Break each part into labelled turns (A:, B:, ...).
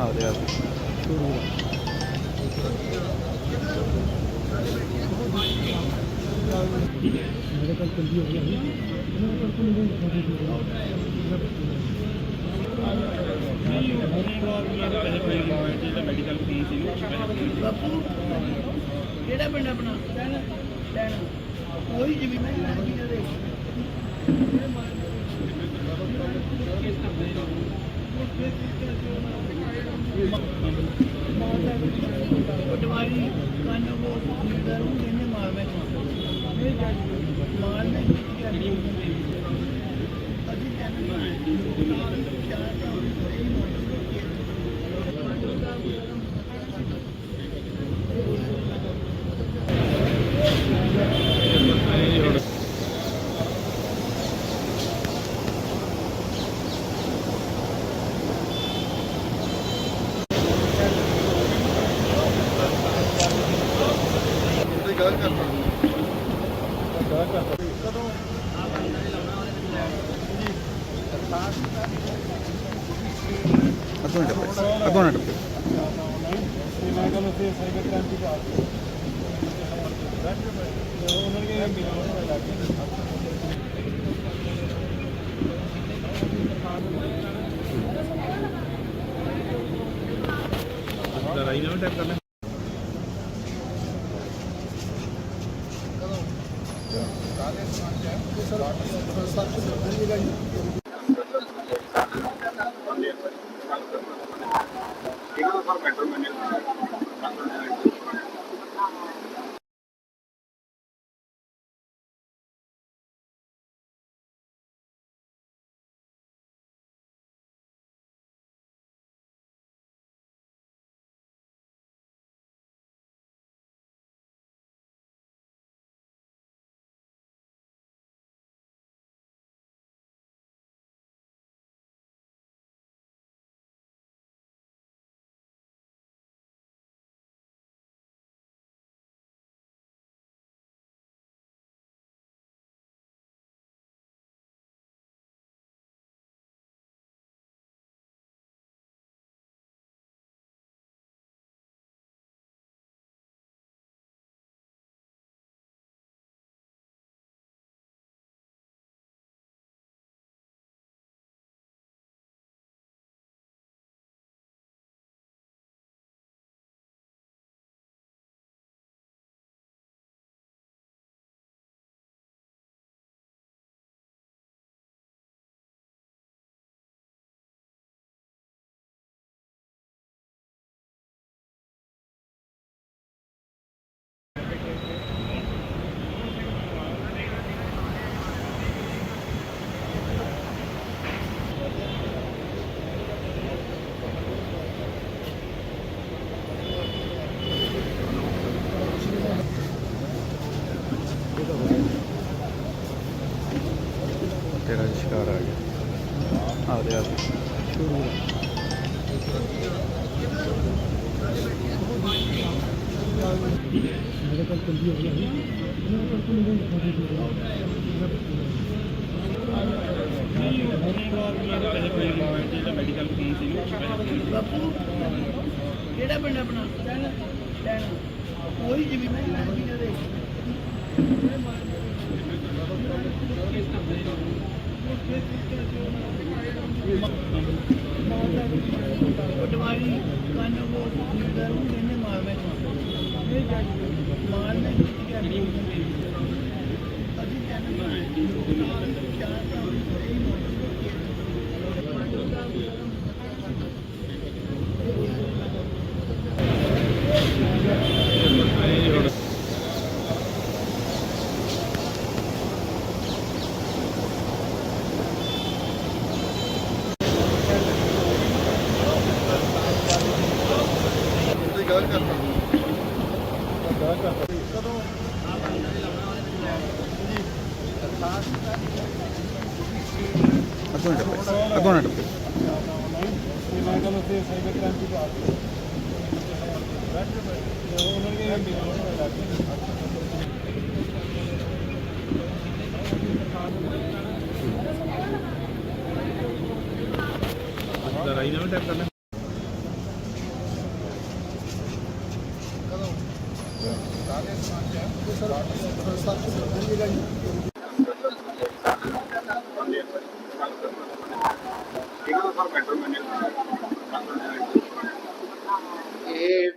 A: ਆ। ਰਿਹਾ ਮੇਰੇ ਕੋਲ ਕੰਦੀ ਹੋ ਗਿਆ ਹੈ ਮੇਰੇ ਕੋਲ ਕੋਈ ਨਹੀਂ ਦਿਖਾ ਦੇ ਨਹੀਂ ਉਹ ਮੈਡੀਕਲ ਫੀਸ ਸੀ
B: ਬਾਪੂ ਕਿਹੜਾ ਪਿੰਡ ਆਪਣਾ ਲੈਣਾ ਲੈਣਾ ਕੋਈ ਜ਼ਮੀਨ ਨਹੀਂ ਦੇ। ਕਿਸ ਤਰ੍ਹਾਂ ਦੇ ਉਹ ਫਿਰ ਕਿਸ ਤਰ੍ਹਾਂ ਪਟਵਾਰੀ ਕਾਨੂੰ ਉਹ ਨਿਰਦਰ ਨੂੰ ਇਹਨੇ ਮਾਰ ਮੈਂ ਮਾਰ ਮੈਂ ਅਸੀਂ ਕਹਿੰਦੇ ਚਾਰ
C: ਅੱਧੋ ਮਿੰਟ ਅੱਧੋ ਮਿੰਟ
A: ਮੈਂ ਕਹਿੰਦਾ ਸੀ ਸਾਈਕਲ ਕ੍ਰਾਂਤੀ ਦਾ ਉਹਨਾਂ ਨੇ ਮਿਲਾਉਣ ਲੱਗ ਗਏ
C: ਲੜਾਈ ਨਾ ਟੈਪ ਕਰਨਾ
B: ਬਾਪੂ, ਕਿਹੜਾ ਪਿੰਡ ਆਪਣਾ? ਲੈਣਾ ਕੋਈ ਜ਼ਮੀਨ ਨਹੀਂ ਲੈਣੀ ਕਦੇ ਪਟਵਾਰੀ ਕਾਨੂੰ ਉਹ ਨਿਰਦਰ ਨੂੰ ਮਾਰ ਮੈਂ। ਮਾਰ ਮੈਂ। ਅਸੀਂ ਕਹਿੰਦੇ ਚਾਰ ਤਾਂ
C: ਅੱਧੋ ਮਿੰਟ ਅੱਧੋ ਮਿੰਟ
A: ਮੈਂ ਕਹਿੰਦਾ ਸੀ ਸਾਈਕਲ ਕ੍ਰਾਂਤੀ ਦਾ ਉਹਨਾਂ ਨੇ ਮਿਲਾਉਣ ਲੱਗ ਗਏ
C: ਲੜਾਈ ਨਾ ਟੈਪ ਕਰਨਾ
D: ਇਹ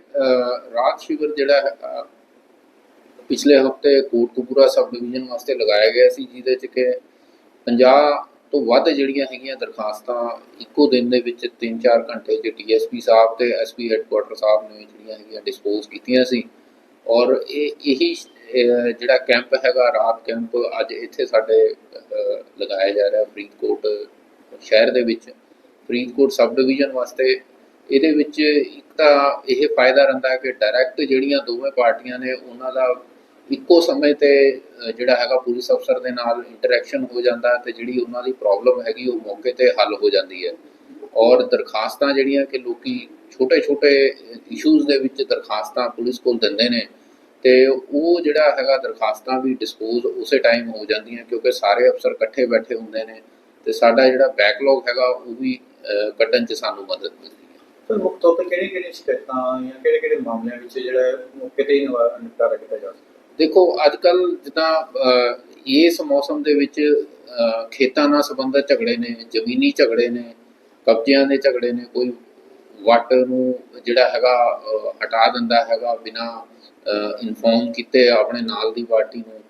D: ਰਾਤ ਸ਼ਿਵਰ ਜਿਹੜਾ ਹੈ ਪਿਛਲੇ ਹਫ਼ਤੇ ਕੋਟਕਪੂਰਾ ਸਬ ਡਿਵੀਜ਼ਨ ਵਾਸਤੇ ਲਗਾਇਆ ਗਿਆ ਸੀ, ਜਿਹਦੇ ਚ ਕਿ 50 ਤੋਂ ਵੱਧ ਜਿਹੜੀਆਂ ਹੈਗੀਆਂ ਦਰਖਾਸਤਾਂ ਇੱਕੋ ਦਿਨ ਦੇ ਵਿੱਚ 3-4 ਘੰਟੇ ਚ ਡੀਐਸਪੀ ਸਾਹਿਬ ਤੇ ਐਸਪੀ ਹੈੱਡਕੁਆਟਰ ਸਾਹਿਬ ਨੇ ਜਿਹੜੀਆਂ ਹੈਗੀਆਂ ਡਿਸਪੋਜ਼ ਕੀਤੀਆਂ ਸੀ। ਔਰ ਇਹ ਇਹੀ ਜਿਹੜਾ ਕੈਂਪ ਹੈਗਾ, ਰਾਤ ਕੈਂਪ ਅੱਜ ਇੱਥੇ ਸਾਡੇ ਲਗਾਇਆ ਜਾ ਰਿਹਾ ਫਰੀਦਕੋਟ ਸ਼ਹਿਰ ਦੇ ਵਿੱਚ। ਫਰੀਦਕੋਟ ਸਬ ਡਿਵੀਜ਼ਨ ਵਾਸਤੇ ਇਹਦੇ ਵਿੱਚ ਇੱਕ ਤਾਂ ਇਹ ਫਾਇਦਾ ਰਹਿੰਦਾ ਕਿ ਡਾਇਰੈਕਟ ਜਿਹੜੀਆਂ ਦੋਵੇਂ ਪਾਰਟੀਆਂ ਨੇ ਉਹਨਾਂ ਦਾ ਇੱਕੋ ਸਮੇਂ ਤੇ ਜਿਹੜਾ ਹੈਗਾ ਪੁਲਿਸ ਅਫਸਰ ਦੇ ਨਾਲ ਇੰਟਰੈਕਸ਼ਨ ਹੋ ਜਾਂਦਾ ਤੇ ਜਿਹੜੀ ਉਹਨਾਂ ਦੀ ਪ੍ਰੋਬਲਮ ਹੈਗੀ ਉਹ ਮੌਕੇ ਤੇ ਹੱਲ ਹੋ ਜਾਂਦੀ ਹੈ। ਔਰ ਦਰਖਾਸਤਾਂ ਜਿਹੜੀਆਂ ਕਿ ਲੋਕੀ ਛੋਟੇ-ਛੋਟੇ ਇਸ਼ੂਜ਼ ਦੇ ਵਿੱਚ ਦਰਖਾਸਤਾਂ ਪੁਲਿਸ ਕੋਲ ਦਿੰਦੇ ਨੇ ਤੇ ਉਹ ਜਿਹੜਾ ਹੈਗਾ ਦਰਖਾਸਤਾਂ ਵੀ ਡਿਸਪੋਜ਼ ਉਸੇ ਟਾਈਮ ਹੋ ਜਾਂਦੀਆਂ ਕਿਉਂਕਿ ਸਾਰੇ ਅਫਸਰ ਇਕੱਠੇ ਬੈਠੇ ਹੁੰਦੇ ਨੇ ਤੇ ਸਾਡਾ ਜਿਹੜਾ ਬੈਕਲੌਗ ਹੈਗਾ ਉਹ ਵੀ ਕੱਢਣ 'ਚ ਸਾਨੂੰ ਮਦਦ ਮਿਲਦੀ ਹੈ।
E: ਸਰ, ਮੁੱਖ ਤੌਰ ਤੇ ਕਿਹੜੇ ਕਿਹੜੇ ਸ਼ਿਕਾਇਤਾਂ ਜਾਂ ਕਿਹੜੇ ਕਿਹੜੇ ਮਾਮਲਿਆਂ ਵਿੱਚ ਜਿਹੜਾ ਮੌਕੇ ਤੇ ਨਿਪਟਾਰਾ ਕੀਤਾ ਜਾ ਸਕਦਾ?
D: ਦੇਖੋ ਅੱਜ ਕੱਲ ਜਿੱਦਾਂ ਇਸ ਮੌਸਮ ਦੇ ਵਿੱਚ ਖੇਤਾਂ ਨਾਲ ਸੰਬੰਧਿਤ ਝਗੜੇ ਨੇ, ਜ਼ਮੀਨੀ ਝਗੜੇ ਨੇ, ਕਬਜ਼ਿਆਂ ਦੇ ਝਗੜੇ ਨੇ, ਕੋਈ ਵੱਟ ਨੂੰ ਜਿਹੜਾ ਹੈਗਾ ਹਟਾ ਦਿੰਦਾ ਹੈਗਾ ਬਿਨਾ ਇਨਫੋਰਮ ਕੀਤੇ ਆਪਣੇ ਨਾਲ ਦੀ ਪਾਰਟੀ ਨੂੰ,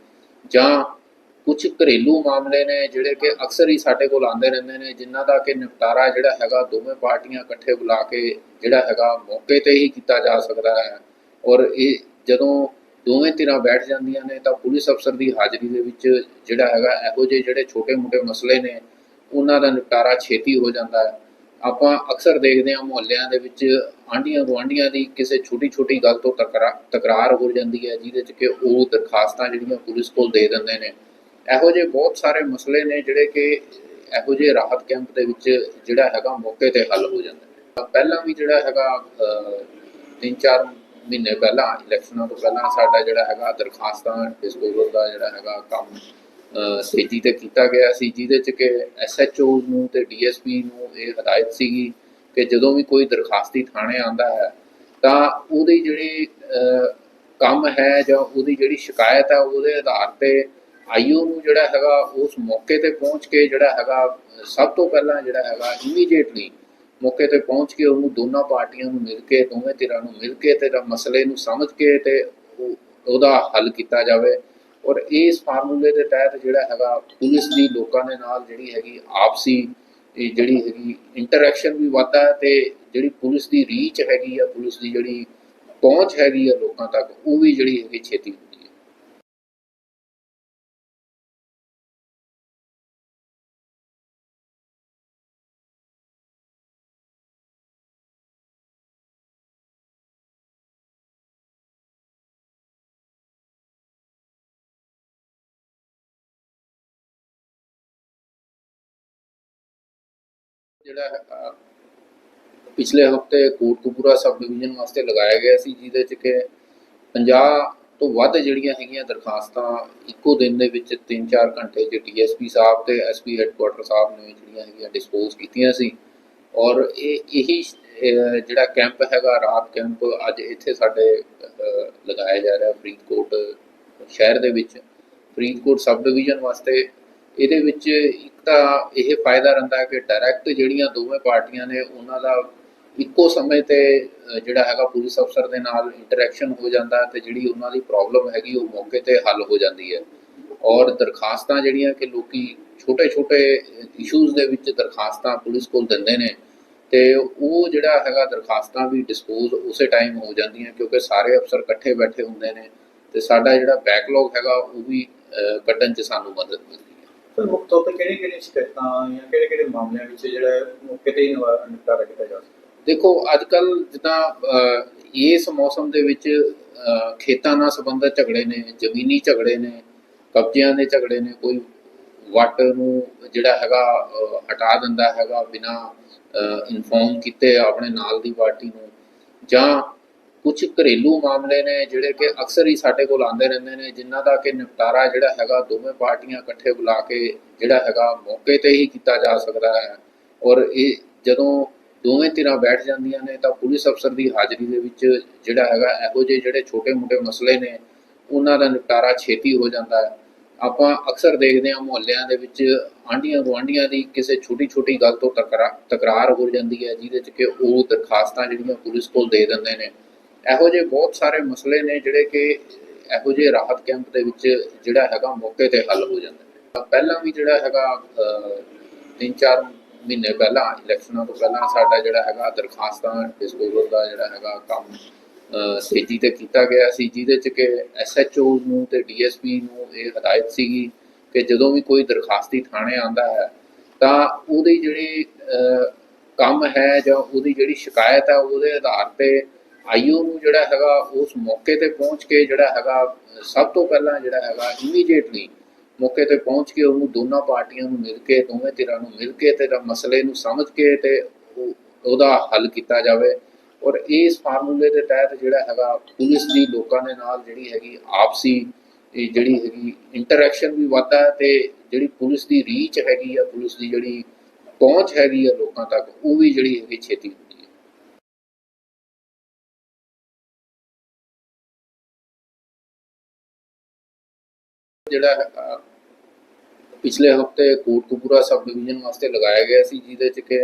D: ਜਾਂ ਕੁਝ ਘਰੇਲੂ ਮਾਮਲੇ ਨੇ ਜਿਹੜੇ ਕਿ ਅਕਸਰ ਹੀ ਸਾਡੇ ਕੋਲ ਆਉਂਦੇ ਰਹਿੰਦੇ ਨੇ, ਜਿਨ੍ਹਾਂ ਦਾ ਕਿ ਨਿਪਟਾਰਾ ਜਿਹੜਾ ਹੈਗਾ, ਦੋਵੇਂ ਪਾਰਟੀਆਂ ਇਕੱਠੇ ਬੁਲਾ ਕੇ ਜਿਹੜਾ ਹੈਗਾ, ਮੌਕੇ ਤੇ ਹੀ ਕੀਤਾ ਜਾ ਸਕਦਾ ਹੈ। ਔਰ ਇਹ ਜਦੋਂ ਦੋਵੇਂ ਧਿਰਾਂ ਬੈਠ ਜਾਂਦੀਆਂ ਨੇ, ਤਾਂ ਪੁਲਿਸ ਅਫਸਰ ਦੀ ਹਾਜ਼ਰੀ ਦੇ ਵਿੱਚ ਜਿਹੜਾ ਹੈਗਾ, ਇਹੋ ਜਿਹੇ ਜਿਹੜੇ ਛੋਟੇ-ਮੋਟੇ ਮਸਲੇ ਨੇ, ਉਹਨਾਂ ਦਾ ਨਿਪਟਾਰਾ ਛੇਤੀ ਹੋ ਜਾਂਦਾ ਹੈ। ਆਪਾਂ ਅਕਸਰ ਦੇਖਦੇ ਹਾਂ ਮੁਹੱਲਿਆਂ ਦੇ ਵਿੱਚ ਆਂਢੀਆਂ ਗੁਆਂਢੀਆਂ ਦੀ ਕਿਸੇ ਛੋਟੀ-ਛੋਟੀ ਗੱਲ ਤੋਂ ਤਕਰਾ- ਤਕਰਾਰ ਹੋ ਜਾਂਦੀ ਹੈ, ਜਿਹਦੇ 'ਚ ਕਿ ਉਹ ਦਰਖਾਸਤਾਂ ਜਿਹੜੀਆਂ ਪੁਲਿਸ ਕੋਲ ਦੇ ਦਿੰਦੇ ਨੇ। ਇਹੋ ਜਿਹੇ ਬਹੁਤ ਸਾਰੇ ਮਸਲੇ ਨੇ ਜਿਹੜੇ ਕਿ ਇਹੋ ਜਿਹੇ ਰਾਹਤ ਕੈਂਪ ਦੇ ਵਿੱਚ ਜਿਹੜਾ ਹੈਗਾ ਮੌਕੇ ਤੇ ਹੱਲ ਹੋ ਜਾਂਦਾ ਨੇ ਪਹਿਲਾਂ ਵੀ ਜਿਹੜਾ ਹੈਗਾ ਤਿੰਨ ਚਾਰ ਮਹੀਨੇ ਪਹਿਲਾਂ ਇਲੈਕਸ਼ਨਾਂ ਤੋਂ ਪਹਿਲਾਂ ਸਾਡਾ ਜਿਹੜਾ ਹੈਗਾ ਦਰਖਾਸਤਾਂ ਡਿਸਪੋਜ਼ਲ ਦਾ ਜਿਹੜਾ ਹੈਗਾ ਕੰਮ ਅਹ, ਤੇਜ਼ੀ ਤੇ ਕੀਤਾ ਗਿਆ ਸੀ ਜਿਹਦੇ ਚ ਕਿ ਐਸਐਚਓ ਨੂੰ ਤੇ ਡੀਐਸਪੀ ਨੂੰ ਇਹ ਹਦਾਇਤ ਸੀਗੀ ਕਿ ਜਦੋਂ ਵੀ ਕੋਈ ਦਰਖਾਸਤੀ ਥਾਣੇ ਆਂਦਾ ਹੈ ਤਾਂ ਉਹਦੀ ਜਿਹੜੀ ਕੰਮ ਹੈ ਜਾਂ ਉਹਦੀ ਜਿਹੜੀ ਸ਼ਿਕਾਇਤ ਹੈ ਉਹਦੇ ਆਧਾਰ ਤੇ ਆਈਓ ਨੂੰ ਜਿਹੜਾ ਹੈਗਾ ਉਸ ਮੌਕੇ ਤੇ ਪਹੁੰਚ ਕੇ ਜਿਹੜਾ ਹੈਗਾ ਸਭ ਤੋਂ ਪਹਿਲਾਂ ਜਿਹੜਾ ਹੈਗਾ ਇਮੀਡੀਏਟਲੀ ਮੌਕੇ ਤੇ ਪਹੁੰਚ ਕੇ ਉਹਨੂੰ ਦੋਨਾਂ ਪਾਰਟੀਆਂ ਨੂੰ ਮਿਲ ਕੇ, ਦੋਵੇਂ ਧਿਰਾਂ ਨੂੰ ਮਿਲ ਕੇ ਤੇ ਮਸਲੇ ਨੂੰ ਸਮਝ ਕੇ ਤੇ ਉਹਦਾ ਹੱਲ ਕੀਤਾ ਜਾਵੇ। ਔਰ ਇਸ ਫਾਰਮੂਲੇ ਦੇ ਤਹਿਤ ਜਿਹੜਾ ਹੈਗਾ, ਪੁਲਿਸ ਦੀ ਲੋਕਾਂ ਦੇ ਨਾਲ ਜਿਹੜੀ ਹੈਗੀ ਆਪਸੀ, ਇਹ ਜਿਹੜੀ ਹੈਗੀ ਇੰਟਰੈਕਸ਼ਨ ਵੀ ਵੱਧਦਾ ਹੈ ਤੇ ਜਿਹੜੀ ਪੁਲਿਸ ਦੀ ਰੀਚ ਹੈਗੀ ਆ, ਪੁਲਿਸ ਦੀ ਜਿਹੜੀ ਪਹੁੰਚ ਹੈਗੀ ਆ ਲੋਕਾਂ ਤੱਕ, ਉਹ ਵੀ ਜਿਹੜੀ ਹੈਗੀ ਛੇਤੀ ਜਿਹੜਾ ਹੈਗਾ, ਪਿਛਲੇ ਹਫ਼ਤੇ ਕੋਟਕਪੂਰਾ ਸਬ ਡਿਵੀਜ਼ਨ ਵਾਸਤੇ ਲਗਾਇਆ ਗਿਆ ਸੀ, ਜਿਹਦੇ ਚ ਕਿ 50 ਤੋਂ ਵੱਧ ਜਿਹੜੀਆਂ ਹੈਗੀਆਂ ਦਰਖਾਸਤਾਂ ਇੱਕੋ ਦਿਨ ਦੇ ਵਿੱਚ 3-4 ਘੰਟੇ ਚ ਡੀਐਸਪੀ ਸਾਹਿਬ ਤੇ ਐਸਪੀ ਹੈੱਡਕੁਆਟਰ ਸਾਹਿਬ ਨੇ ਜਿਹੜੀਆਂ ਹੈਗੀਆਂ ਡਿਸਪੋਜ਼ ਕੀਤੀਆਂ ਸੀ। ਔਰ ਇਹ, ਇਹੀ ਜਿਹੜਾ ਕੈਂਪ ਹੈਗਾ, ਰਾਤ ਕੈਂਪ ਅੱਜ ਇੱਥੇ ਸਾਡੇ ਲਗਾਇਆ ਜਾ ਰਿਹਾ ਫਰੀਦਕੋਟ ਸ਼ਹਿਰ ਦੇ ਵਿੱਚ। ਫਰੀਦਕੋਟ ਸਬ ਡਿਵੀਜ਼ਨ ਵਾਸਤੇ ਇਹਦੇ ਵਿੱਚ ਇੱਕ ਤਾਂ ਇਹ ਫਾਇਦਾ ਰਹਿੰਦਾ ਕਿ ਡਾਇਰੈਕਟ ਜਿਹੜੀਆਂ ਦੋਵੇਂ ਪਾਰਟੀਆਂ ਨੇ ਉਹਨਾਂ ਦਾ ਇੱਕੋ ਸਮੇਂ ਤੇ ਜਿਹੜਾ ਹੈਗਾ ਪੁਲਿਸ ਅਫਸਰ ਦੇ ਨਾਲ ਇੰਟਰੈਕਸ਼ਨ ਹੋ ਜਾਂਦਾ ਹੈ ਤੇ ਜਿਹੜੀ ਉਹਨਾਂ ਦੀ ਪ੍ਰੋਬਲਮ ਹੈਗੀ ਉਹ ਮੌਕੇ ਤੇ ਹੱਲ ਹੋ ਜਾਂਦੀ ਹੈ। ਔਰ ਦਰਖਾਸਤਾਂ ਜਿਹੜੀਆਂ ਕਿ ਲੋਕੀ ਛੋਟੇ-ਛੋਟੇ ਇਸ਼ੂਜ਼ ਦੇ ਵਿੱਚ ਦਰਖਾਸਤਾਂ ਪੁਲਿਸ ਕੋਲ ਦਿੰਦੇ ਨੇ ਤੇ ਉਹ ਜਿਹੜਾ ਹੈਗਾ ਦਰਖਾਸਤਾਂ ਵੀ ਡਿਸਪੋਜ਼ ਉਸੇ ਟਾਈਮ ਹੋ ਜਾਂਦੀਆਂ ਕਿਉਂਕਿ ਸਾਰੇ ਅਫਸਰ ਇਕੱਠੇ ਬੈਠੇ ਹੁੰਦੇ ਨੇ ਤੇ ਸਾਡਾ ਜਿਹੜਾ ਬੈਕਲੌਗ ਹੈਗਾ ਉਹ ਵੀ ਕੱਢਣ 'ਚ ਸਾਨੂੰ ਮਦਦ ਮਿਲਦੀ
E: ਸਰ, ਮੁੱਖ ਤੌਰ ਤੇ ਕਿਹੜੇ ਕਿਹੜੇ ਸ਼ਿਕਾਇਤਾਂ ਜਾਂ ਕਿਹੜੇ ਕਿਹੜੇ ਮਾਮਲਿਆਂ ਵਿੱਚ ਜਿਹੜਾ ਮੌਕੇ ਤੇ ਹੀ ਨਿਪਟਾਰਾ ਕੀਤਾ ਜਾ ਸਕਦਾ?
D: ਦੇਖੋ ਅੱਜ ਕੱਲ ਜਿੱਦਾਂ ਇਸ ਮੌਸਮ ਦੇ ਵਿੱਚ ਖੇਤਾਂ ਨਾਲ ਸੰਬੰਧਿਤ ਝਗੜੇ ਨੇ, ਜ਼ਮੀਨੀ ਝਗੜੇ ਨੇ, ਕਬਜ਼ਿਆਂ ਦੇ ਝਗੜੇ ਨੇ, ਕੋਈ ਵੱਟ ਨੂੰ ਜਿਹੜਾ ਹੈਗਾ ਹਟਾ ਦਿੰਦਾ ਹੈਗਾ ਬਿਨਾ ਇਨਫੋਰਮ ਕੀਤੇ ਆਪਣੇ ਨਾਲ ਦੀ ਪਾਰਟੀ ਨੂੰ, ਜਾਂ ਕੁਝ ਘਰੇਲੂ ਮਾਮਲੇ ਨੇ ਜਿਹੜੇ ਕਿ ਅਕਸਰ ਹੀ ਸਾਡੇ ਕੋਲ ਆਉਂਦੇ ਰਹਿੰਦੇ ਨੇ, ਜਿਨ੍ਹਾਂ ਦਾ ਕਿ ਨਿਪਟਾਰਾ ਜਿਹੜਾ ਹੈਗਾ ਦੋਵੇਂ ਪਾਰਟੀਆਂ ਇਕੱਠੇ ਬੁਲਾ ਕੇ ਜਿਹੜਾ ਹੈਗਾ ਮੌਕੇ ਤੇ ਹੀ ਕੀਤਾ ਜਾ ਸਕਦਾ ਹੈ। ਔਰ ਇਹ ਜਦੋਂ ਦੋਵੇਂ ਧਿਰਾਂ ਬੈਠ ਜਾਂਦੀਆਂ ਨੇ ਤਾਂ ਪੁਲਿਸ ਅਫਸਰ ਦੀ ਹਾਜ਼ਰੀ ਦੇ ਵਿੱਚ ਜਿਹੜਾ ਹੈਗਾ ਇਹੋ ਜਿਹੇ ਜਿਹੜੇ ਛੋਟੇ-ਮੋਟੇ ਮਸਲੇ ਨੇ, ਉਹਨਾਂ ਦਾ ਨਿਪਟਾਰਾ ਛੇਤੀ ਹੋ ਜਾਂਦਾ ਹੈ। ਆਪਾਂ ਅਕਸਰ ਦੇਖਦੇ ਹਾਂ ਮੁਹੱਲਿਆਂ ਦੇ ਵਿੱਚ ਆਂਢੀਆਂ ਗੁਆਂਢੀਆਂ ਦੀ ਕਿਸੇ ਛੋਟੀ ਛੋਟੀ ਗੱਲ ਤੋਂ ਤਕਰਾ, ਤਕਰਾਰ ਹੋ ਜਾਂਦੀ ਹੈ, ਜਿਹਦੇ ਚ ਕਿ ਉਹ ਦਰਖਾਸਤਾਂ ਜਿਹੜੀਆਂ ਪੁਲਿਸ ਕੋਲ ਦੇ ਦਿੰਦੇ ਨੇ। ਇਹੋ ਜਿਹੇ ਬਹੁਤ ਸਾਰੇ ਮਸਲੇ ਨੇ ਜਿਹੜੇ ਕਿ ਇਹੋ ਜਿਹੇ ਰਾਹਤ ਕੈਂਪ ਦੇ ਵਿੱਚ ਜਿਹੜਾ ਹੈਗਾ ਮੌਕੇ ਤੇ ਹੱਲ ਹੋ ਜਾਂਦਾ ਪਹਿਲਾਂ ਵੀ ਜਿਹੜਾ ਹੈਗਾ ਅਹ, ਤਿੰਨ ਚਾਰ ਮਹੀਨੇ ਪਹਿਲਾਂ ਇਲੈਕਸ਼ਨਾਂ ਤੋਂ ਪਹਿਲਾਂ ਸਾਡਾ ਜਿਹੜਾ ਹੈਗਾ ਦਰਖਾਸਤਾਂ ਡਿਸਪੋਜ਼ਲ ਦਾ ਜਿਹੜਾ ਹੈਗਾ ਕੰਮ ਅਹ, ਤੇਜ਼ੀ ਤੇ ਕੀਤਾ ਗਿਆ ਸੀ ਜਿਹਦੇ ਚ ਕਿ ਐਸਐਚਓ ਨੂੰ ਤੇ ਡੀਐਸਪੀ ਨੂੰ ਇਹ ਹਦਾਇਤ ਸੀਗੀ ਕਿ ਜਦੋਂ ਵੀ ਕੋਈ ਦਰਖਾਸਤੀ ਥਾਣੇ ਆਂਦਾ ਹੈ ਤਾਂ ਉਹਦੀ ਜਿਹੜੀ ਕੰਮ ਹੈ ਜਾਂ ਉਹਦੀ ਜਿਹੜੀ ਸ਼ਿਕਾਇਤ ਹੈ ਉਹਦੇ ਆਧਾਰ ਤੇ ਆਈਓ ਨੂੰ ਜਿਹੜਾ ਹੈਗਾ, ਉਸ ਮੌਕੇ ਤੇ ਪਹੁੰਚ ਕੇ ਜਿਹੜਾ ਹੈਗਾ, ਸਭ ਤੋਂ ਪਹਿਲਾਂ ਜਿਹੜਾ ਹੈਗਾ ਇਮੀਡੀਏਟਲੀ ਮੌਕੇ ਤੇ ਪਹੁੰਚ ਕੇ ਉਹਨੂੰ ਦੋਨਾਂ ਪਾਰਟੀਆਂ ਨੂੰ ਮਿਲ ਕੇ, ਦੋਵੇਂ ਧਿਰਾਂ ਨੂੰ ਮਿਲ ਕੇ ਤੇ ਮਸਲੇ ਨੂੰ ਸਮਝ ਕੇ ਤੇ ਉਹਦਾ ਹੱਲ ਕੀਤਾ ਜਾਵੇ। ਔਰ ਇਸ ਫਾਰਮੂਲੇ ਦੇ ਤਹਿਤ ਜਿਹੜਾ ਹੈਗਾ, ਪੁਲਿਸ ਦੀ ਲੋਕਾਂ ਦੇ ਨਾਲ ਜਿਹੜੀ ਹੈਗੀ ਆਪਸੀ ਜਿਹੜੀ ਹੈਗੀ ਇੰਟਰੈਕਸ਼ਨ ਵੀ ਵੱਧਦਾ ਹੈ ਤੇ ਜਿਹੜੀ ਪੁਲਿਸ ਦੀ ਰੀਚ ਹੈਗੀ ਆ, ਪੁਲਿਸ ਦੀ ਜਿਹੜੀ ਪਹੁੰਚ ਹੈਗੀ ਆ ਲੋਕਾਂ ਤੱਕ, ਉਹ ਵੀ ਜਿਹੜੀ ਹੈਗੀ ਛੇਤੀ ਜਿਹੜਾ ਹੈਗਾ ਪਿਛਲੇ ਹਫ਼ਤੇ ਕੋਟਕਪੂਰਾ ਸਬ ਡਿਵੀਜ਼ਨ ਵਾਸਤੇ ਲਗਾਇਆ ਗਿਆ ਸੀ, ਜਿਹਦੇ ਚ ਕਿ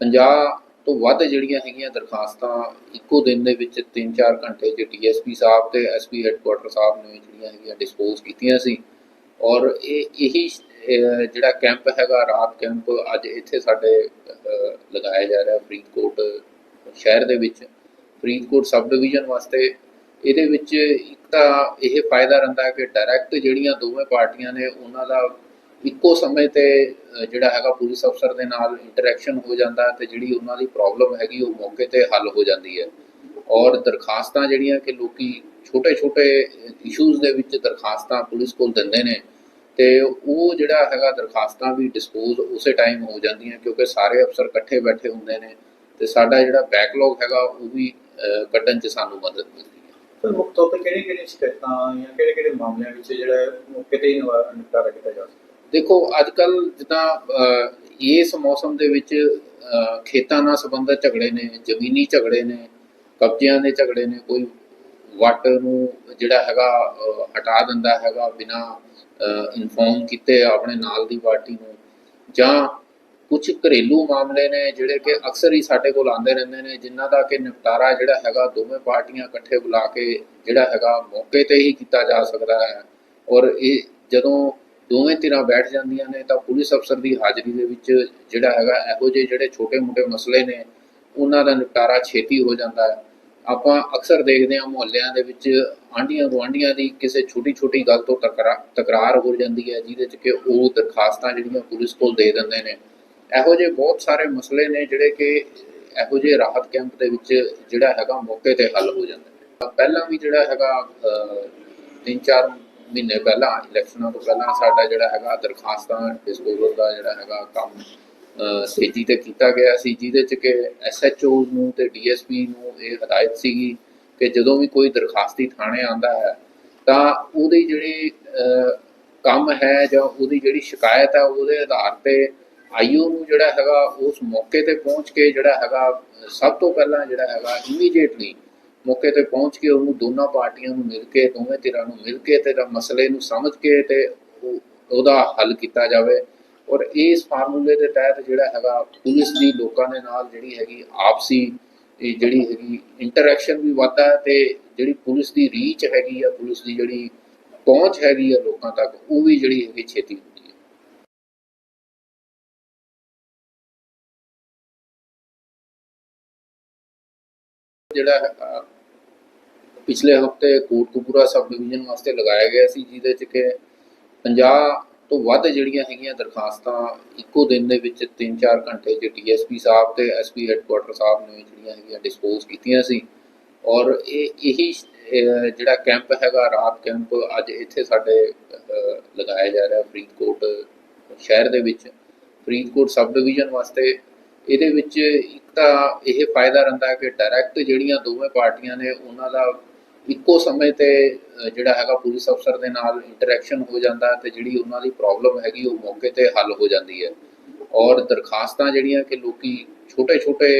D: 50 ਤੋਂ ਵੱਧ ਜਿਹੜੀਆਂ ਹੈਗੀਆਂ ਦਰਖਾਸਤਾਂ ਇੱਕੋ ਦਿਨ ਦੇ ਵਿੱਚ 3-4 ਘੰਟੇ ਚ ਡੀਐਸਪੀ ਸਾਹਿਬ ਤੇ ਐਸਪੀ ਹੈੱਡਕੁਆਟਰ ਸਾਹਿਬ ਨੇ ਜਿਹੜੀਆਂ ਹੈਗੀਆਂ ਡਿਸਪੋਜ਼ ਕੀਤੀਆਂ ਸੀ। ਔਰ ਇਹ, ਇਹੀ ਜਿਹੜਾ ਕੈਂਪ ਹੈਗਾ, ਰਾਤ ਕੈਂਪ ਅੱਜ ਇੱਥੇ ਸਾਡੇ ਲਗਾਇਆ ਜਾ ਰਿਹਾ ਫਰੀਦਕੋਟ ਸ਼ਹਿਰ ਦੇ ਵਿੱਚ। ਫਰੀਦਕੋਟ ਸਬ ਡਿਵੀਜ਼ਨ ਵਾਸਤੇ ਇਹਦੇ ਵਿੱਚ ਤਾਂ ਇਹ ਫਾਇਦਾ ਰਹਿੰਦਾ ਹੈ ਕਿ ਡਾਇਰੈਕਟ ਜਿਹੜੀਆਂ ਦੋਵੇਂ ਪਾਰਟੀਆਂ ਨੇ ਉਹਨਾਂ ਦਾ ਇੱਕੋ ਸਮੇਂ ਤੇ ਜਿਹੜਾ ਹੈਗਾ ਪੁਲਿਸ ਅਫਸਰ ਦੇ ਨਾਲ ਇੰਟਰੈਕਸ਼ਨ ਹੋ ਜਾਂਦਾ ਹੈ ਤੇ ਜਿਹੜੀ ਉਹਨਾਂ ਦੀ ਪ੍ਰੋਬਲਮ ਹੈਗੀ ਉਹ ਮੌਕੇ ਤੇ ਹੱਲ ਹੋ ਜਾਂਦੀ ਹੈ। ਔਰ ਦਰਖਾਸਤਾਂ ਜਿਹੜੀਆਂ ਕਿ ਲੋਕੀ ਛੋਟੇ-ਛੋਟੇ ਇਸ਼ੂਜ਼ ਦੇ ਵਿੱਚ ਦਰਖਾਸਤਾਂ ਪੁਲਿਸ ਕੋਲ ਦਿੰਦੇ ਨੇ ਤੇ ਉਹ ਜਿਹੜਾ ਹੈਗਾ ਦਰਖਾਸਤਾਂ ਵੀ ਡਿਸਪੋਜ਼ ਉਸੇ ਟਾਈਮ ਹੋ ਜਾਂਦੀਆਂ ਕਿਉਂਕਿ ਸਾਰੇ ਅਫਸਰ ਇਕੱਠੇ ਬੈਠੇ ਹੁੰਦੇ ਨੇ ਤੇ ਸਾਡਾ ਜਿਹੜਾ ਬੈਕਲੌਗ ਹੈਗਾ ਉਹ ਵੀ ਕੱਢਣ 'ਚ ਸਾਨੂੰ ਮਦਦ ਮਿਲਦੀ
E: ਸਰ ਮੁੱਖ ਤੌਰ ਤੇ ਕਿਹੜੇ ਕਿਹੜੇ ਸ਼ਿਕਾਇਤਾਂ ਜਾਂ ਕਿਹੜੇ ਕਿਹੜੇ ਮਾਮਲਿਆਂ ਵਿੱਚ ਜਿਹੜਾ ਮੌਕੇ ਤੇ ਹੀ ਨਿਪਟਾਰਾ ਕੀਤਾ ਜਾ ਸਕਦਾ?
D: ਦੇਖੋ ਅੱਜ ਕੱਲ ਜਿੱਦਾਂ ਇਸ ਮੌਸਮ ਦੇ ਵਿੱਚ ਖੇਤਾਂ ਨਾਲ ਸੰਬੰਧਿਤ ਝਗੜੇ ਨੇ, ਜ਼ਮੀਨੀ ਝਗੜੇ ਨੇ, ਕਬਜ਼ਿਆਂ ਦੇ ਝਗੜੇ ਨੇ, ਕੋਈ ਵੱਟ ਨੂੰ ਜਿਹੜਾ ਹੈਗਾ ਹਟਾ ਦਿੰਦਾ ਹੈਗਾ ਬਿਨਾ ਇਨਫੋਰਮ ਕੀਤੇ ਆਪਣੇ ਨਾਲ ਦੀ ਪਾਰਟੀ ਨੂੰ ਜਾਂ ਕੁਝ ਘਰੇਲੂ ਮਾਮਲੇ ਨੇ ਜਿਹੜੇ ਕਿ ਅਕਸਰ ਹੀ ਸਾਡੇ ਕੋਲ ਆਉਂਦੇ ਰਹਿੰਦੇ ਨੇ, ਜਿਨ੍ਹਾਂ ਦਾ ਕਿ ਨਿਪਟਾਰਾ ਜਿਹੜਾ ਹੈਗਾ, ਦੋਵੇਂ ਪਾਰਟੀਆਂ ਇਕੱਠੇ ਬੁਲਾ ਕੇ ਜਿਹੜਾ ਹੈਗਾ ਮੌਕੇ ਤੇ ਹੀ ਕੀਤਾ ਜਾ ਸਕਦਾ ਹੈ। ਔਰ ਇਹ ਜਦੋਂ ਦੋਵੇਂ ਧਿਰਾਂ ਬੈਠ ਜਾਂਦੀਆਂ ਨੇ, ਤਾਂ ਪੁਲਿਸ ਅਫਸਰ ਦੀ ਹਾਜ਼ਰੀ ਦੇ ਵਿੱਚ ਜਿਹੜਾ ਹੈਗਾ, ਇਹੋ ਜਿਹੇ ਜਿਹੜੇ ਛੋਟੇ-ਮੋਟੇ ਮਸਲੇ ਨੇ, ਉਹਨਾਂ ਦਾ ਨਿਪਟਾਰਾ ਛੇਤੀ ਹੋ ਜਾਂਦਾ ਹੈ। ਆਪਾਂ ਅਕਸਰ ਦੇਖਦੇ ਹਾਂ ਮੁਹੱਲਿਆਂ ਦੇ ਵਿੱਚ ਆਂਢੀਆਂ ਗੁਆਂਢੀਆਂ ਦੀ ਕਿਸੇ ਛੋਟੀ-ਛੋਟੀ ਗੱਲ ਤੋਂ ਤਕਰਾ, ਤਕਰਾਰ ਹੋ ਜਾਂਦੀ ਹੈ, ਜਿਹਦੇ ਚ ਕਿ ਉਹ ਦਰਖਾਸਤਾਂ ਜਿਹੜੀਆਂ ਪੁਲਿਸ ਕੋਲ ਦੇ ਦਿੰਦੇ ਨੇ। ਇਹੋ ਜਿਹੇ ਬਹੁਤ ਸਾਰੇ ਮਸਲੇ ਨੇ ਜਿਹੜੇ ਕਿ ਇਹੋ ਜਿਹੇ ਰਾਹਤ ਕੈਂਪ ਦੇ ਵਿੱਚ ਜਿਹੜਾ ਹੈਗਾ ਮੌਕੇ ਤੇ ਹੱਲ ਹੋ ਜਾਂਦੇ ਨੇ ਪਹਿਲਾਂ ਵੀ ਜਿਹੜਾ ਹੈਗਾ ਅਹ, ਤਿੰਨ ਚਾਰ ਮਹੀਨੇ ਪਹਿਲਾਂ ਇਲੈਕਸ਼ਨਾਂ ਤੋਂ ਪਹਿਲਾਂ ਸਾਡਾ ਜਿਹੜਾ ਹੈਗਾ ਦਰਖਾਸਤਾਂ ਡਿਸਪੋਜ਼ਲ ਦਾ ਜਿਹੜਾ ਹੈਗਾ ਕੰਮ ਸੇਜੀ ਤੇ ਕੀਤਾ ਗਿਆ ਸੀ ਜਿਹਦੇ ਚ ਕਿ ਐਸਐਚਓ ਨੂੰ ਤੇ ਡੀਐਸਪੀ ਨੂੰ ਇਹ ਹਦਾਇਤ ਸੀਗੀ ਕਿ ਜਦੋਂ ਵੀ ਕੋਈ ਦਰਖਾਸਤੀ ਥਾਣੇ ਆਂਦਾ ਹੈ ਤਾਂ ਉਹਦੀ ਜਿਹੜੀ ਕੰਮ ਹੈ ਜਾਂ ਉਹਦੀ ਜਿਹੜੀ ਸ਼ਿਕਾਇਤ ਹੈ ਉਹਦੇ ਆਧਾਰ ਤੇ ਆਈਓ ਨੂੰ ਜਿਹੜਾ ਹੈਗਾ, ਉਸ ਮੌਕੇ ਤੇ ਪਹੁੰਚ ਕੇ ਜਿਹੜਾ ਹੈਗਾ, ਸਭ ਤੋਂ ਪਹਿਲਾਂ ਜਿਹੜਾ ਹੈਗਾ ਇਮੀਡੀਏਟਲੀ ਮੌਕੇ ਤੇ ਪਹੁੰਚ ਕੇ ਉਹਨੂੰ ਦੋਨਾਂ ਪਾਰਟੀਆਂ ਨੂੰ ਮਿਲ ਕੇ, ਦੋਵੇਂ ਧਿਰਾਂ ਨੂੰ ਮਿਲ ਕੇ ਤੇ ਮਸਲੇ ਨੂੰ ਸਮਝ ਕੇ ਤੇ ਉਹਦਾ ਹੱਲ ਕੀਤਾ ਜਾਵੇ। ਔਰ ਇਸ ਫਾਰਮੂਲੇ ਦੇ ਤਹਿਤ ਜਿਹੜਾ ਹੈਗਾ, ਪੁਲਿਸ ਦੀ ਲੋਕਾਂ ਦੇ ਨਾਲ ਜਿਹੜੀ ਹੈਗੀ ਆਪਸੀ, ਇਹ ਜਿਹੜੀ ਹੈਗੀ ਇੰਟਰੈਕਸ਼ਨ ਵੀ ਵੱਧਦਾ ਤੇ ਜਿਹੜੀ ਪੁਲਿਸ ਦੀ ਰੀਚ ਹੈਗੀ ਆ, ਪੁਲਿਸ ਦੀ ਜਿਹੜੀ ਪਹੁੰਚ ਹੈਗੀ ਆ ਲੋਕਾਂ ਤੱਕ, ਉਹ ਵੀ ਜਿਹੜੀ ਹੈਗੀ ਛੇਤੀ ਜਿਹੜਾ ਹੈਗਾ, ਪਿਛਲੇ ਹਫ਼ਤੇ ਕੋਟਕਪੂਰਾ ਸਬ ਡਿਵੀਜ਼ਨ ਵਾਸਤੇ ਲਗਾਇਆ ਗਿਆ ਸੀ, ਜਿਹਦੇ ਚ ਕਿ 50 ਤੋਂ ਵੱਧ ਜਿਹੜੀਆਂ ਹੈਗੀਆਂ ਦਰਖਾਸਤਾਂ ਇੱਕੋ ਦਿਨ ਦੇ ਵਿੱਚ 3-4 ਘੰਟੇ ਚ ਡੀਐਸਪੀ ਸਾਹਿਬ ਤੇ ਐਸਪੀ ਹੈੱਡਕੁਆਟਰ ਸਾਹਿਬ ਨੇ ਜਿਹੜੀਆਂ ਹੈਗੀਆਂ ਡਿਸਪੋਜ਼ ਕੀਤੀਆਂ ਸੀ। ਔਰ ਇਹ ਇਹੀ ਜਿਹੜਾ ਕੈਂਪ ਹੈਗਾ, ਰਾਤ ਕੈਂਪ ਅੱਜ ਇੱਥੇ ਸਾਡੇ ਲਗਾਇਆ ਜਾ ਰਿਹਾ ਫਰੀਦਕੋਟ ਸ਼ਹਿਰ ਦੇ ਵਿੱਚ। ਫਰੀਦਕੋਟ ਸਬ ਡਿਵੀਜ਼ਨ ਵਾਸਤੇ ਇਹਦੇ ਵਿੱਚ ਤਾਂ ਇਹ ਫਾਇਦਾ ਰਹਿੰਦਾ ਹੈ ਕਿ ਡਾਇਰੈਕਟ ਜਿਹੜੀਆਂ ਦੋਵੇਂ ਪਾਰਟੀਆਂ ਨੇ ਉਹਨਾਂ ਦਾ ਇੱਕੋ ਸਮੇਂ ਤੇ ਜਿਹੜਾ ਹੈਗਾ ਪੁਲਿਸ ਅਫਸਰ ਦੇ ਨਾਲ ਇੰਟਰੈਕਸ਼ਨ ਹੋ ਜਾਂਦਾ ਹੈ ਤੇ ਜਿਹੜੀ ਉਹਨਾਂ ਦੀ ਪ੍ਰੋਬਲਮ ਹੈਗੀ ਉਹ ਮੌਕੇ ਤੇ ਹੱਲ ਹੋ ਜਾਂਦੀ ਹੈ। ਔਰ ਦਰਖਾਸਤਾਂ ਜਿਹੜੀਆਂ ਕਿ ਲੋਕੀ ਛੋਟੇ-ਛੋਟੇ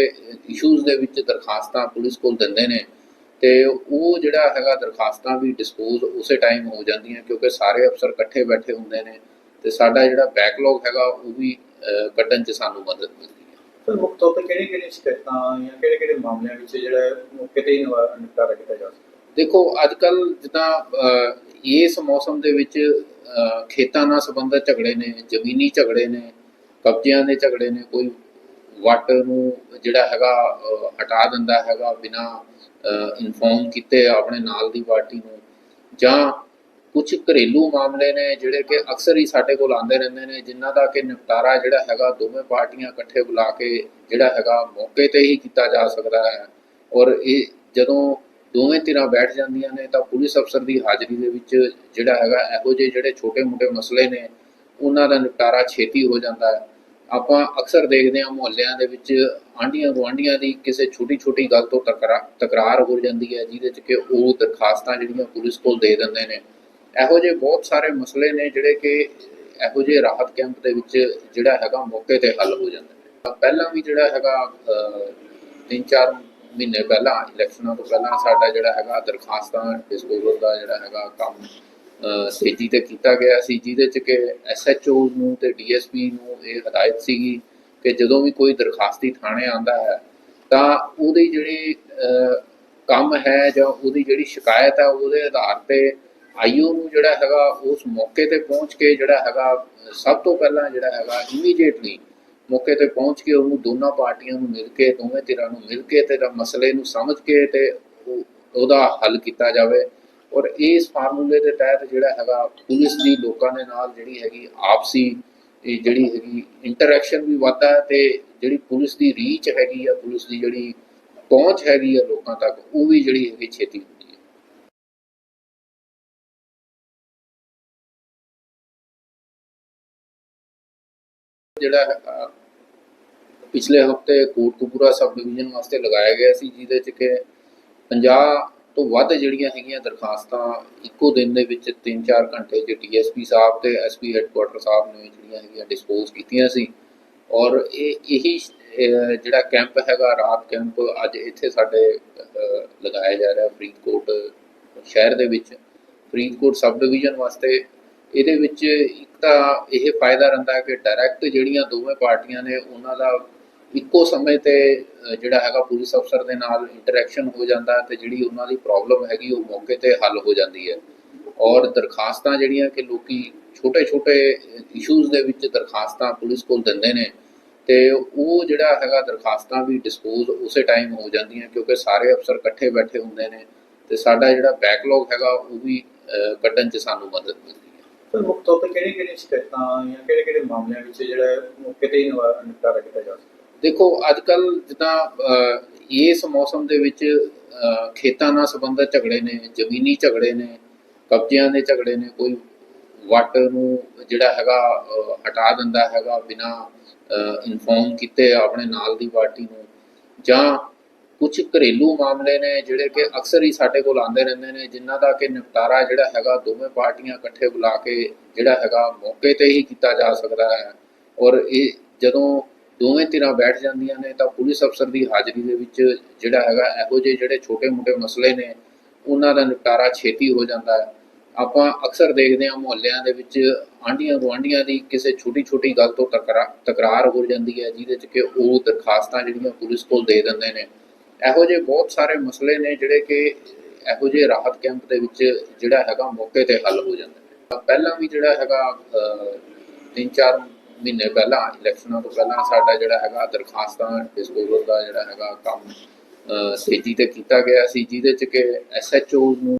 D: ਇਸ਼ੂਜ਼ ਦੇ ਵਿੱਚ ਦਰਖਾਸਤਾਂ ਪੁਲਿਸ ਕੋਲ ਦਿੰਦੇ ਨੇ ਤੇ ਉਹ ਜਿਹੜਾ ਹੈਗਾ ਦਰਖਾਸਤਾਂ ਵੀ ਡਿਸਪੋਜ਼ ਉਸੇ ਟਾਈਮ ਹੋ ਜਾਂਦੀਆਂ ਕਿਉਂਕਿ ਸਾਰੇ ਅਫਸਰ ਇਕੱਠੇ ਬੈਠੇ ਹੁੰਦੇ ਨੇ ਤੇ ਸਾਡਾ ਜਿਹੜਾ ਬੈਕਲੌਗ ਹੈਗਾ ਉਹ ਵੀ ਕੱਢਣ 'ਚ ਸਾਨੂੰ ਮਦਦ ਮਿਲਦੀ
E: ਸਰ, ਮੁੱਖ ਤੌਰ ਤੇ ਕਿਹੜੀ ਕਿਹੜੀ ਸ਼ਿਕਾਇਤਾਂ ਜਾਂ ਕਿਹੜੇ ਕਿਹੜੇ ਮਾਮਲਿਆਂ ਵਿੱਚ ਜਿਹੜਾ ਮੌਕੇ ਤੇ ਹੀ ਨਿਪਟਾਰਾ ਕੀਤਾ ਜਾ ਸਕਦਾ?
D: ਦੇਖੋ ਅੱਜ ਕੱਲ ਜਿੱਦਾਂ ਇਸ ਮੌਸਮ ਦੇ ਵਿੱਚ ਖੇਤਾਂ ਨਾਲ ਸੰਬੰਧਿਤ ਝਗੜੇ ਨੇ, ਜ਼ਮੀਨੀ ਝਗੜੇ ਨੇ, ਕਬਜ਼ਿਆਂ ਦੇ ਝਗੜੇ ਨੇ, ਕੋਈ ਵੱਟ ਨੂੰ ਜਿਹੜਾ ਹੈਗਾ ਹਟਾ ਦਿੰਦਾ ਹੈਗਾ ਬਿਨਾ ਇਨਫੋਰਮ ਕੀਤੇ ਆਪਣੇ ਨਾਲ ਦੀ ਪਾਰਟੀ ਨੂੰ, ਜਾਂ ਕੁਝ ਘਰੇਲੂ ਮਾਮਲੇ ਨੇ ਜਿਹੜੇ ਕਿ ਅਕਸਰ ਹੀ ਸਾਡੇ ਕੋਲ ਆਉਂਦੇ ਰਹਿੰਦੇ ਨੇ, ਜਿਨ੍ਹਾਂ ਦਾ ਕਿ ਨਿਪਟਾਰਾ ਜਿਹੜਾ ਹੈਗਾ ਦੋਵੇਂ ਪਾਰਟੀਆਂ ਇਕੱਠੇ ਬੁਲਾ ਕੇ ਜਿਹੜਾ ਹੈਗਾ ਮੌਕੇ ਤੇ ਹੀ ਕੀਤਾ ਜਾ ਸਕਦਾ ਹੈ। ਔਰ ਇਹ ਜਦੋਂ ਦੋਵੇਂ ਧਿਰਾਂ ਬੈਠ ਜਾਂਦੀਆਂ ਨੇ ਤਾਂ ਪੁਲਿਸ ਅਫਸਰ ਦੀ ਹਾਜ਼ਰੀ ਦੇ ਵਿੱਚ ਜਿਹੜਾ ਹੈਗਾ ਇਹੋ ਜਿਹੇ ਜਿਹੜੇ ਛੋਟੇ-ਮੋਟੇ ਮਸਲੇ ਨੇ, ਉਹਨਾਂ ਦਾ ਨਿਪਟਾਰਾ ਛੇਤੀ ਹੋ ਜਾਂਦਾ ਹੈ। ਆਪਾਂ ਅਕਸਰ ਦੇਖਦੇ ਹਾਂ ਮੁਹੱਲਿਆਂ ਦੇ ਵਿੱਚ ਆਂਢੀਆਂ ਗੁਆਂਢੀਆਂ ਦੀ ਕਿਸੇ ਛੋਟੀ-ਛੋਟੀ ਗੱਲ ਤੋਂ ਤਕਰਾ, ਤਕਰਾਰ ਹੋ ਜਾਂਦੀ ਹੈ, ਜਿਹਦੇ 'ਚ ਕਿ ਉਹ ਦਰਖਾਸਤਾਂ ਜਿਹੜੀਆਂ ਪੁਲਿਸ ਕੋਲ ਦੇ ਦਿੰਦੇ ਨੇ। ਇਹੋ ਜਿਹੇ ਬਹੁਤ ਸਾਰੇ ਮਸਲੇ ਨੇ ਜਿਹੜੇ ਕਿ ਇਹੋ ਜਿਹੇ ਰਾਹਤ ਕੈਂਪ ਦੇ ਵਿੱਚ ਜਿਹੜਾ ਹੈਗਾ ਮੌਕੇ ਤੇ ਹੱਲ ਹੋ ਜਾਂਦਾ ਪਹਿਲਾਂ ਵੀ ਜਿਹੜਾ ਹੈਗਾ ਅਹ, ਤਿੰਨ ਚਾਰ ਮਹੀਨੇ ਪਹਿਲਾਂ ਇਲੈਕਸ਼ਨਾਂ ਤੋਂ ਪਹਿਲਾਂ ਸਾਡਾ ਜਿਹੜਾ ਹੈਗਾ ਦਰਖਾਸਤਾਂ ਡਿਸਪੋਜ਼ਲ ਦਾ ਜਿਹੜਾ ਹੈਗਾ ਕੰਮ ਤੇਜ਼ੀ ਤੇ ਕੀਤਾ ਗਿਆ ਸੀ ਜਿਹਦੇ ਚ ਕਿ ਐਸਐਚਓ ਨੂੰ ਤੇ ਡੀਐਸਪੀ ਨੂੰ ਇਹ ਹਦਾਇਤ ਸੀਗੀ ਕਿ ਜਦੋਂ ਵੀ ਕੋਈ ਦਰਖਾਸਤੀ ਥਾਣੇ ਆਂਦਾ ਹੈ ਤਾਂ ਉਹਦੀ ਜਿਹੜੀ ਕੰਮ ਹੈ ਜਾਂ ਉਹਦੀ ਜਿਹੜੀ ਸ਼ਿਕਾਇਤ ਹੈ ਉਹਦੇ ਆਧਾਰ ਤੇ ਆਈਓ ਨੂੰ ਜਿਹੜਾ ਹੈਗਾ, ਉਸ ਮੌਕੇ ਤੇ ਪਹੁੰਚ ਕੇ ਜਿਹੜਾ ਹੈਗਾ, ਸਭ ਤੋਂ ਪਹਿਲਾਂ ਜਿਹੜਾ ਹੈਗਾ ਇਮੀਡੀਏਟਲੀ ਮੌਕੇ ਤੇ ਪਹੁੰਚ ਕੇ ਉਹਨੂੰ ਦੋਨਾਂ ਪਾਰਟੀਆਂ ਨੂੰ ਮਿਲ ਕੇ, ਦੋਵੇਂ ਧਿਰਾਂ ਨੂੰ ਮਿਲ ਕੇ ਤੇ ਮਸਲੇ ਨੂੰ ਸਮਝ ਕੇ ਤੇ ਉਹਦਾ ਹੱਲ ਕੀਤਾ ਜਾਵੇ। ਔਰ ਇਸ ਫਾਰਮੂਲੇ ਦੇ ਤਹਿਤ ਜਿਹੜਾ ਹੈਗਾ, ਪੁਲਿਸ ਦੀ ਲੋਕਾਂ ਦੇ ਨਾਲ ਜਿਹੜੀ ਹੈਗੀ ਆਪਸੀ ਜਿਹੜੀ ਹੈਗੀ ਇੰਟਰੈਕਸ਼ਨ ਵੀ ਵੱਧਦਾ ਹੈ ਤੇ ਜਿਹੜੀ ਪੁਲਿਸ ਦੀ ਰੀਚ ਹੈਗੀ ਆ, ਪੁਲਿਸ ਦੀ ਜਿਹੜੀ ਪਹੁੰਚ ਹੈਗੀ ਆ ਲੋਕਾਂ ਤੱਕ, ਉਹ ਵੀ ਜਿਹੜੀ ਹੈਗੀ ਛੇਤੀ ਜਿਹੜਾ ਹੈਗਾ ਪਿਛਲੇ ਹਫ਼ਤੇ ਕੋਟਕਪੂਰਾ ਸਬ ਡਿਵੀਜ਼ਨ ਵਾਸਤੇ ਲਗਾਇਆ ਗਿਆ ਸੀ, ਜਿਹਦੇ ਚ ਕਿ 50 ਤੋਂ ਵੱਧ ਜਿਹੜੀਆਂ ਹੈਗੀਆਂ ਦਰਖਾਸਤਾਂ ਇੱਕੋ ਦਿਨ ਦੇ ਵਿੱਚ 3-4 ਘੰਟੇ ਚ ਡੀਐਸਪੀ ਸਾਹਿਬ ਤੇ ਐਸਪੀ ਹੈੱਡਕੁਆਟਰ ਸਾਹਿਬ ਨੇ ਜਿਹੜੀਆਂ ਹੈਗੀਆਂ ਡਿਸਪੋਜ਼ ਕੀਤੀਆਂ ਸੀ। ਔਰ ਇਹ, ਇਹੀ ਜਿਹੜਾ ਕੈਂਪ ਹੈਗਾ, ਰਾਤ ਕੈਂਪ ਅੱਜ ਇੱਥੇ ਸਾਡੇ ਲਗਾਇਆ ਜਾ ਰਿਹਾ ਫਰੀਦਕੋਟ ਸ਼ਹਿਰ ਦੇ ਵਿੱਚ। ਫਰੀਦਕੋਟ ਸਬ ਡਿਵੀਜ਼ਨ ਵਾਸਤੇ ਇਹਦੇ ਵਿੱਚ ਇੱਕ ਤਾਂ ਇਹ ਫਾਇਦਾ ਰਹਿੰਦਾ ਕਿ ਡਾਇਰੈਕਟ ਜਿਹੜੀਆਂ ਦੋਵੇਂ ਪਾਰਟੀਆਂ ਨੇ ਉਹਨਾਂ ਦਾ ਇੱਕੋ ਸਮੇਂ ਤੇ ਜਿਹੜਾ ਹੈਗਾ ਪੁਲਿਸ ਅਫਸਰ ਦੇ ਨਾਲ ਇੰਟਰੈਕਸ਼ਨ ਹੋ ਜਾਂਦਾ ਹੈ ਤੇ ਜਿਹੜੀ ਉਹਨਾਂ ਦੀ ਪ੍ਰੋਬਲਮ ਹੈਗੀ ਉਹ ਮੌਕੇ ਤੇ ਹੱਲ ਹੋ ਜਾਂਦੀ ਹੈ। ਔਰ ਦਰਖਾਸਤਾਂ ਜਿਹੜੀਆਂ ਕਿ ਲੋਕੀ ਛੋਟੇ-ਛੋਟੇ ਇਸ਼ੂਜ਼ ਦੇ ਵਿੱਚ ਦਰਖਾਸਤਾਂ ਪੁਲਿਸ ਕੋਲ ਦਿੰਦੇ ਨੇ ਤੇ ਉਹ ਜਿਹੜਾ ਹੈਗਾ ਦਰਖਾਸਤਾਂ ਵੀ ਡਿਸਪੋਜ਼ ਉਸੇ ਟਾਈਮ ਹੋ ਜਾਂਦੀਆਂ ਕਿਉਂਕਿ ਸਾਰੇ ਅਫਸਰ ਇਕੱਠੇ ਬੈਠੇ ਹੁੰਦੇ ਨੇ ਤੇ ਸਾਡਾ ਜਿਹੜਾ ਬੈਕਲੌਗ ਹੈਗਾ ਉਹ ਵੀ ਕੱਢਣ 'ਚ ਸਾਨੂੰ ਮਦਦ ਮਿਲਦੀ ਹੈ।
E: ਸਰ ਮੁੱਖ ਤੌਰ ਤੇ ਕਿਹੜੀ ਕਿਹੜੀ ਸ਼ਿਕਾਇਤਾਂ ਜਾਂ ਕਿਹੜੇ ਕਿਹੜੇ ਮਾਮਲਿਆਂ ਵਿੱਚ ਜਿਹੜਾ ਮੌਕੇ ਤੇ ਹੀ ਨਿਪਟਾਰਾ ਕੀਤਾ ਜਾ ਸਕਦਾ?
D: ਦੇਖੋ ਅੱਜ ਕੱਲ ਜਿੱਦਾਂ ਇਸ ਮੌਸਮ ਦੇ ਵਿੱਚ ਖੇਤਾਂ ਨਾਲ ਸੰਬੰਧਿਤ ਝਗੜੇ ਨੇ, ਜ਼ਮੀਨੀ ਝਗੜੇ ਨੇ, ਕਬਜ਼ਿਆਂ ਦੇ ਝਗੜੇ ਨੇ, ਕੋਈ ਵੱਟ ਨੂੰ ਜਿਹੜਾ ਹੈਗਾ ਹਟਾ ਦਿੰਦਾ ਹੈਗਾ ਬਿਨਾ ਇਨਫੋਰਮ ਕੀਤੇ ਆਪਣੇ ਨਾਲ ਦੀ ਪਾਰਟੀ ਨੂੰ ਜਾਂ ਕੁਝ ਘਰੇਲੂ ਮਾਮਲੇ ਨੇ ਜਿਹੜੇ ਕਿ ਅਕਸਰ ਹੀ ਸਾਡੇ ਕੋਲ ਆਉਂਦੇ ਰਹਿੰਦੇ ਨੇ, ਜਿਨ੍ਹਾਂ ਦਾ ਕਿ ਨਿਪਟਾਰਾ ਜਿਹੜਾ ਹੈਗਾ, ਦੋਵੇਂ ਪਾਰਟੀਆਂ ਇਕੱਠੇ ਬੁਲਾ ਕੇ ਜਿਹੜਾ ਹੈਗਾ ਮੌਕੇ ਤੇ ਹੀ ਕੀਤਾ ਜਾ ਸਕਦਾ ਹੈ। ਔਰ ਇਹ ਜਦੋਂ ਦੋਵੇਂ ਧਿਰਾਂ ਬੈਠ ਜਾਂਦੀਆਂ ਨੇ, ਤਾਂ ਪੁਲਿਸ ਅਫਸਰ ਦੀ ਹਾਜ਼ਰੀ ਦੇ ਵਿੱਚ ਜਿਹੜਾ ਹੈਗਾ, ਇਹੋ ਜਿਹੇ ਜਿਹੜੇ ਛੋਟੇ-ਮੋਟੇ ਮਸਲੇ ਨੇ, ਉਹਨਾਂ ਦਾ ਨਿਪਟਾਰਾ ਛੇਤੀ ਹੋ ਜਾਂਦਾ ਹੈ। ਆਪਾਂ ਅਕਸਰ ਦੇਖਦੇ ਹਾਂ ਮੁਹੱਲਿਆਂ ਦੇ ਵਿੱਚ ਆਂਢੀਆਂ ਗੁਆਂਢੀਆਂ ਦੀ ਕਿਸੇ ਛੋਟੀ-ਛੋਟੀ ਗੱਲ ਤੋਂ ਤਕਰਾ, ਤਕਰਾਰ ਹੋ ਜਾਂਦੀ ਹੈ, ਜਿਹਦੇ 'ਚ ਕਿ ਉਹ ਦਰਖਾਸਤਾਂ ਜਿਹੜੀਆਂ ਪੁਲਿਸ ਕੋਲ ਦੇ ਦਿੰਦੇ ਨੇ। ਇਹੋ ਜਿਹੇ ਬਹੁਤ ਸਾਰੇ ਮਸਲੇ ਨੇ ਜਿਹੜੇ ਕਿ ਇਹੋ ਜਿਹੇ ਰਾਹਤ ਕੈਂਪ ਦੇ ਵਿੱਚ ਜਿਹੜਾ ਹੈਗਾ ਮੌਕੇ ਤੇ ਹੱਲ ਹੋ ਜਾਂਦਾ ਨੇ ਪਹਿਲਾਂ ਵੀ ਜਿਹੜਾ ਹੈਗਾ ਅਹ, ਤਿੰਨ ਚਾਰ ਮਹੀਨੇ ਪਹਿਲਾਂ ਇਲੈਕਸ਼ਨਾਂ ਤੋਂ ਪਹਿਲਾਂ ਸਾਡਾ ਜਿਹੜਾ ਹੈਗਾ ਦਰਖਾਸਤਾਂ ਡਿਸਪੋਜ਼ਲ ਦਾ ਜਿਹੜਾ ਹੈਗਾ ਕੰਮ ਅਹ, ਤੇਜ਼ੀ ਤੇ ਕੀਤਾ ਗਿਆ ਸੀ ਜਿਹਦੇ ਚ ਕਿ ਐਸਐਚਓ ਨੂੰ